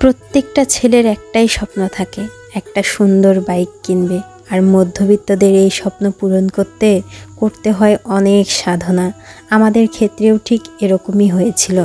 প্রত্যেকটা ছেলের একটাই স্বপ্ন থাকে, একটা সুন্দর বাইক কিনবে। আর মধ্যবিত্তদের এই স্বপ্ন পূরণ করতে করতে হয় অনেক সাধনা। আমাদের ক্ষেত্রেও ঠিক এরকমই হয়েছিল।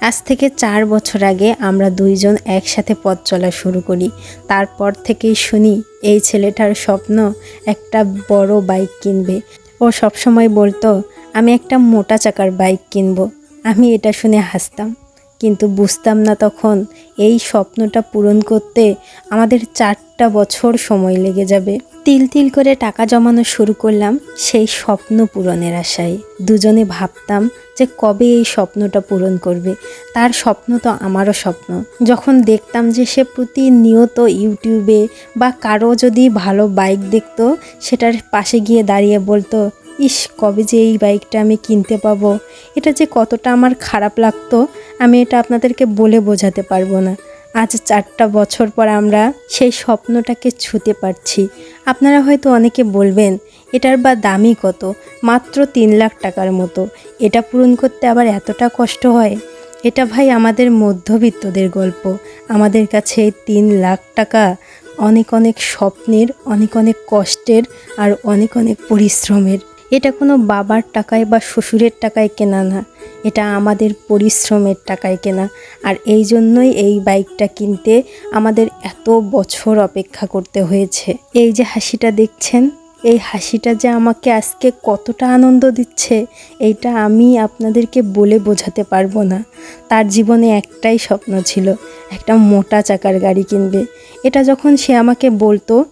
আজ থেকে চার বছর আগে আমরা দুইজন একসাথে পথ চলা শুরু করি। তারপর থেকেই শুনি, এই ছেলেটার স্বপ্ন একটা বড় বাইক কিনবে। ও সবসময় বলতো, আমি একটা মোটা চাকার বাইক কিনবো। আমি এটা শুনে হাসতাম। কিন্তু বুঝতাম না তখন এই স্বপ্নটা পূরণ করতে আমাদের চারটা বছর সময় লেগে যাবে। তিল তিল করে টাকা জমানো শুরু করলাম সেই স্বপ্ন পূরণের আশায়। দুজনে ভাবতাম যে কবে এই স্বপ্নটা পূরণ করবে। তার স্বপ্ন তো আমারও স্বপ্ন। যখন দেখতাম যে সে প্রতিনিয়ত ইউটিউবে বা কারও যদি ভালো বাইক দেখতো, সেটার পাশে গিয়ে দাঁড়িয়ে বলতো ইস, কবে যে এই বাইকটা আমি কিনতে পাবো? এটা যে কতটা আমার খারাপ লাগতো, আমি এটা আপনাদেরকে বলে বোঝাতে পারব না। আজ চারটা বছর পর আমরা সেই স্বপ্নটাকে ছুতে পারছি। আপনারা হয়তো অনেকে বলবেন, এটার বা দামই কত? মাত্র তিন লাখ টাকার মতো। এটা পূরণ করতে আবার এতটা কষ্ট হয়? এটা ভাই আমাদের মধ্যবিত্তদের গল্প। আমাদের কাছে তিন লাখ টাকা অনেক অনেক স্বপ্নের, অনেক অনেক কষ্টের আর অনেক অনেক পরিশ্রমের। এটা কোনো বাবার টাকায় বা শ্বশুরের টাকায় কেনা না। এটা আমাদের পরিশ্রমের টাকায় কেনা। আর এই জন্যই এই বাইকটা কিনতে আমাদের এত বছর অপেক্ষা করতে হয়েছে। এই যে হাসিটা দেখছেন, এই হাসিটা যে আমাকে আজকে কতটা আনন্দ দিচ্ছে, এইটা আমি আপনাদেরকে বলে বোঝাতে পারব না। তার জীবনে একটাই স্বপ্ন ছিল, একটা মোটা চাকার গাড়ি কিনবে। এটা যখন সে আমাকে বলতো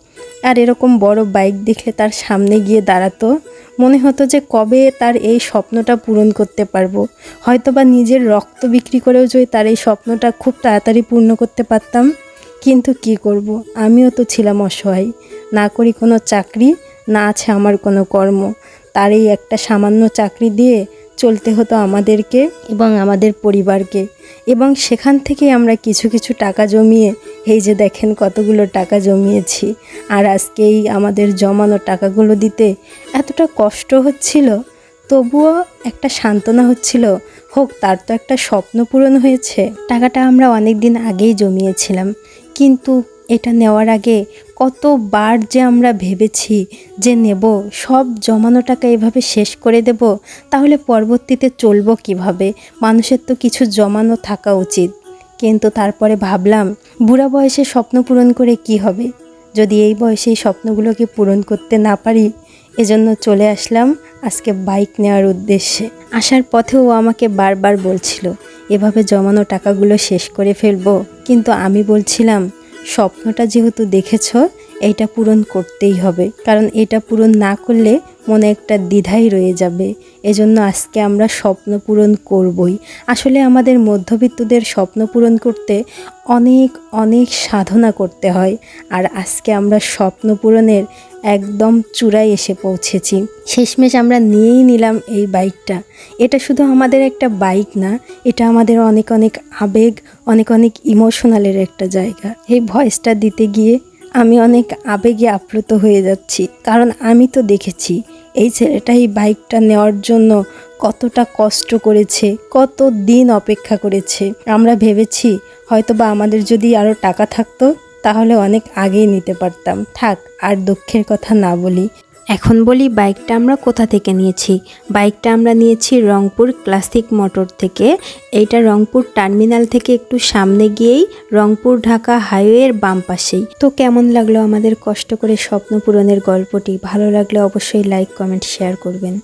আর এরকম বড় বাইক দেখলে তার সামনে গিয়ে দাঁড়াতো। মনে হতো যে কবে তার এই স্বপ্নটা পূরণ করতে পারব। হয়তো বা নিজের রক্ত বিক্রি করেও যদি তার এই স্বপ্নটা খুব তাড়াতাড়ি পূর্ণ করতে পারতাম, কিন্তু কি করব? আমিও তো ছিলাম অসহায়। না করি কোনো চাকরি, না আছে আমার কোনো কর্ম। তার এই একটা সামান্য চাকরি দিয়ে চলতে হতো আমাদেরকে এবং আমাদের পরিবারকে। এবং সেখান থেকে আমরা কিছু কিছু টাকা জমিয়ে এই যে দেখেন কতগুলো টাকা জমিয়েছি। আর আজকেই আমাদের জমানো টাকাগুলো দিতে এতটা কষ্ট হচ্ছিল, তবুও একটা সান্ত্বনা হচ্ছিল, হোক তার তো একটা স্বপ্ন পূরণ হয়েছে। টাকাটা আমরা অনেক দিন আগেই জমিয়েছিলাম, কিন্তু এটা নেওয়ার আগে কতবার যে আমরা ভেবেছি যে নেব, সব জমানো টাকা এভাবে শেষ করে দেব, তাহলে পরবর্তীতে চলবো কীভাবে? মানুষের তো কিছু জমানো থাকা উচিত। কিন্তু তারপরে ভাবলাম, বুড়া বয়সে স্বপ্ন পূরণ করে কি হবে? যদি এই বয়সে এই স্বপ্নগুলোকে পূরণ করতে না পারি, এজন্য চলে আসলাম আজকে বাইক নেওয়ার উদ্দেশ্যে। আসার পথেও আমাকে বারবার বলছিল, এভাবে জমানো টাকাগুলো শেষ করে ফেলব। কিন্তু আমি বলছিলাম, স্বপ্নটা যেহেতু দেখেছ এইটা পূরণ করতেই হবে। কারণ এটা পূরণ না করলে মনে একটা দ্বিধাই রয়ে যাবে। এজন্য আজকে আমরা স্বপ্ন পূরণ করবই। আসলে আমাদের মধ্যবিত্তদের স্বপ্ন পূরণ করতে অনেক অনেক সাধনা করতে হয়। আর আজকে আমরা স্বপ্ন পূরণের একদম চূড়ায় এসে পৌঁছেছি। শেষমেশ আমরা নিয়েই নিলাম এই বাইকটা। এটা শুধু আমাদের একটা বাইক না, এটা আমাদের অনেক অনেক আবেগ, অনেক অনেক ইমোশনালের একটা জায়গা। এই ভয়েসটা দিতে গিয়ে আমি অনেক আবেগে আপ্লুত হয়ে যাচ্ছি, কারণ আমি তো দেখেছি এই ছেলেটা এই বাইকটা নেওয়ার জন্য কতটা কষ্ট করেছে, কত দিন অপেক্ষা করেছে। আমরা ভেবেছি হয়তো বা আমাদের যদি আরও টাকা থাকতো, তাহলে অনেক আগেই নিতে পারতাম। থাক, আর দুঃখের কথা না বলি। এখন বলি বাইকটা আমরা কোথা থেকে নিয়েছি? বাইকটা আমরা নিয়েছি রংপুর ক্লাসিক মোটর থেকে। এইটা রংপুর টার্মিনাল থেকে একটু সামনে গিয়েই রংপুর ঢাকা হাইওয়ের বাম পাশেই। তো কেমন লাগল আমাদের কষ্ট করে স্বপ্ন পূরণের গল্পটি? ভালো লাগলে অবশ্যই লাইক, কমেন্ট, শেয়ার করবেন।